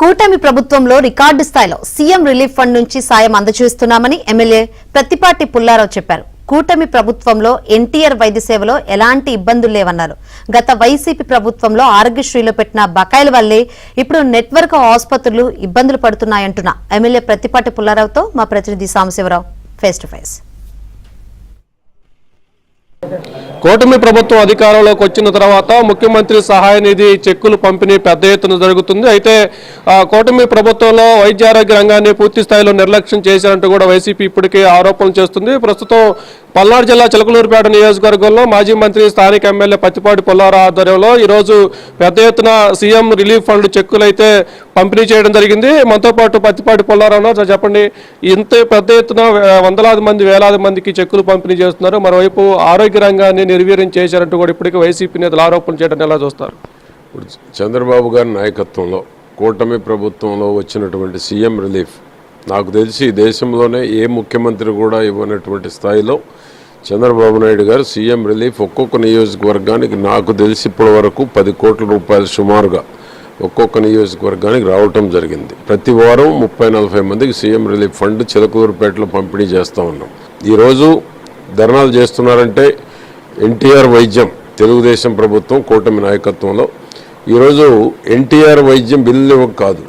కూటమి ప్రభుత్వంలో రికార్డు స్థాయిలో సీఎం రిలీఫ్ ఫండ్ నుంచి సాయం అందజేస్తున్నామని ఎమ్మెల్యే ప్రతిపాటి పుల్లారావు చెప్పారు. కూటమి ప్రభుత్వంలో ఎన్టీఆర్ వైద్య సేవలో ఎలాంటి ఇబ్బందులు లేవన్నారు. గత వైసీపీ ప్రభుత్వంలో ఆరోగ్యశ్రీలో పెట్టిన బకాయిల వల్లే ఇప్పుడు నెట్వర్క్ ఆసుపత్రులు ఇబ్బందులు పడుతున్నాయంటున్న ఎమ్మెల్యే ప్రతిపాటి పుల్లారావుతో మా ప్రతినిధి సాంబశివరావు ఫేస్ టు ఫేస్. కూటమి ప్రభుత్వం అధికారంలోకి వచ్చిన తర్వాత ముఖ్యమంత్రి సహాయ నిధి చెక్కులు పంపిణీ పెద్ద ఎత్తున జరుగుతుంది. అయితే కూటమి ప్రభుత్వంలో వైద్య ఆరోగ్య రంగాన్ని పూర్తి స్థాయిలో నిర్లక్ష్యం చేశారంటూ కూడా వైసీపీ ఇప్పటికే ఆరోపణలు చేస్తుంది. ప్రస్తుతం పల్నాడు జిల్లా చిలకలూరుపేట నియోజకవర్గంలో మాజీ మంత్రి స్థానిక ఎమ్మెల్యే పత్తిపాటి పుల్లారావు ఆధ్వర్యంలో ఈరోజు పెద్ద ఎత్తున సీఎం రిలీఫ్ ఫండ్ చెక్కులు అయితే పంపిణీ చేయడం జరిగింది. మనతో పాటు పత్తిపాటి పుల్లారావు సార్ చెప్పండి ఇంత పెద్ద ఎత్తున వందలాది మంది వేలాది మందికి చెక్కులు పంపిణీ చేస్తున్నారు. మరోవైపు ఆరోగ్య రంగాన్ని నిర్వీర్యం చేశారంటూ కూడా ఇప్పటికీ వైసీపీ నేతలు ఆరోపణలు చేయడం ఎలా చూస్తారు? ఇప్పుడు చంద్రబాబు గారి నాయకత్వంలో కూటమి ప్రభుత్వంలో వచ్చినటువంటి సీఎం రిలీఫ్ నాకు తెలిసి ఈ దేశంలోనే ఏ ముఖ్యమంత్రి కూడా ఇవ్వనటువంటి స్థాయిలో చంద్రబాబు నాయుడు గారు సీఎం రిలీఫ్ ఒక్కొక్క నియోజకవర్గానికి నాకు తెలిసి ఇప్పటి వరకు పది కోట్ల రూపాయలు సుమారుగా ఒక్కొక్క నియోజకవర్గానికి రావటం జరిగింది. ప్రతి వారం ముప్పై నలభై మందికి సీఎం రిలీఫ్ ఫండ్ చిలకూరుపేటలో పంపిణీ చేస్తూ ఉన్నాం. ఈరోజు ధర్నాలు చేస్తున్నారంటే ఎన్టీఆర్ వైద్యం తెలుగుదేశం ప్రభుత్వం కూటమి నాయకత్వంలో. ఈరోజు ఎన్టీఆర్ వైద్యం బిల్లు కాదు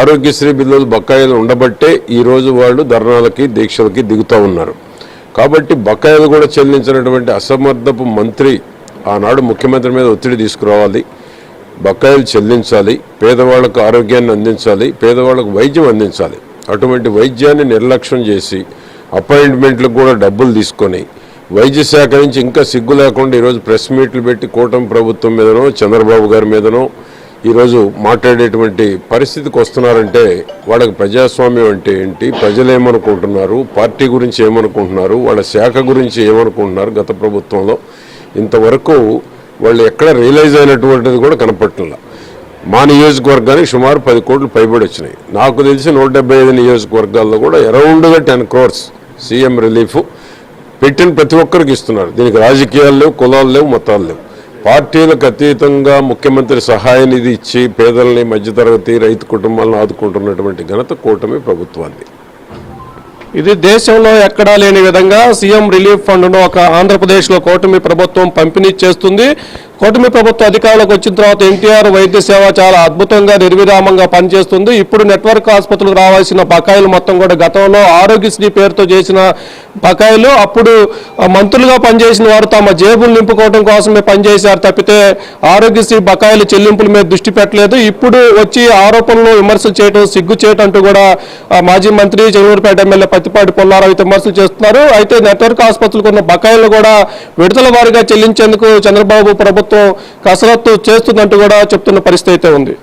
ఆరోగ్యశ్రీ బిల్లులు బకాయిలు ఉండబట్టే ఈరోజు వాళ్ళు ధర్నాలకి దీక్షలకి దిగుతూ ఉన్నారు. కాబట్టి బకాయిలు కూడా చెల్లించినటువంటి అసమర్థపు మంత్రి ఆనాడు ముఖ్యమంత్రి మీద ఒత్తిడి తీసుకురావాలి. బకాయిలు చెల్లించాలి. పేదవాళ్ళకు ఆరోగ్యాన్ని అందించాలి. పేదవాళ్ళకు వైద్యం అందించాలి. అటువంటి వైద్యాన్ని నిర్లక్ష్యం చేసి అపాయింట్మెంట్లకు కూడా డబ్బులు తీసుకొని వైద్య శాఖ నుంచి ఇంకా సిగ్గు లేకుండా ఈరోజు ప్రెస్ మీట్లు పెట్టి కూటమి ప్రభుత్వం మీదనో చంద్రబాబు గారి మీదనో ఈరోజు మాట్లాడేటువంటి పరిస్థితికి వస్తున్నారంటే వాళ్ళకి ప్రజాస్వామ్యం అంటే ఏంటి? ప్రజలు ఏమనుకుంటున్నారు? పార్టీ గురించి ఏమనుకుంటున్నారు? వాళ్ళ శాఖ గురించి ఏమనుకుంటున్నారు? గత ప్రభుత్వంలో ఇంతవరకు వాళ్ళు ఎక్కడ రియలైజ్ అయినటువంటిది కూడా కనపట్ల మా నియోజకవర్గానికి సుమారు పది కోట్లు పైబడి వచ్చినాయి. నాకు తెలిసి నూట డెబ్బై ఐదు నియోజకవర్గాల్లో కూడా అరౌండ్గా టెన్ క్రోర్స్ సీఎం రిలీఫ్ పెట్టిన ప్రతి ఒక్కరికి ఇస్తున్నారు. దీనికి రాజకీయాలు లేవు కులాలు లేవు మతాలు లేవు. పార్టీలకు అతీతంగా ముఖ్యమంత్రి సహాయ నిధి ఇచ్చి పేదల్ని మధ్యతరగతి రైతు కుటుంబాలను ఆదుకుంటున్నటువంటి ఘనత కూటమి ప్రభుత్వాన్ని ఇది దేశంలో ఎక్కడా లేని విధంగా సీఎం రిలీఫ్ ఫండ్ను ఒక ఆంధ్రప్రదేశ్లో కూటమి ప్రభుత్వం పంపిణీ చేస్తుంది. కూటమి ప్రభుత్వ అధికారంలోకి వచ్చిన తర్వాత ఎన్టీఆర్ వైద్య సేవ చాలా అద్భుతంగా నిర్విరామంగా పనిచేస్తుంది. ఇప్పుడు నెట్వర్క్ ఆసుపత్రులకు రావాల్సిన బకాయిలు మొత్తం కూడా గతంలో ఆరోగ్యశ్రీ పేరుతో చేసిన బకాయిలు అప్పుడు మంత్రులుగా పనిచేసిన వారు తమ జేబులు నింపుకోవడం కోసమే పనిచేశారు తప్పితే ఆరోగ్యశ్రీ బకాయిల చెల్లింపుల మీద దృష్టి పెట్టలేదు. ఇప్పుడు వచ్చి ఆరోపణలు విమర్శలు చేయడం సిగ్గు చేయటం అంటూ కూడా మాజీ మంత్రి చెన్నూరుపేట ఎమ్మెల్యే పత్తిపాటి పొల్లారావు అయితే విమర్శలు చేస్తున్నారు. అయితే నెట్వర్క్ ఆసుపత్రులకు ఉన్న బకాయిలు కూడా విడుదల వారీగా చెల్లించేందుకు చంద్రబాబు ప్రభుత్వం ప్రభుత్వం కసరత్తు చేస్తుందంటూ కూడా చెప్తున్న పరిస్థితి అయితే ఉంది.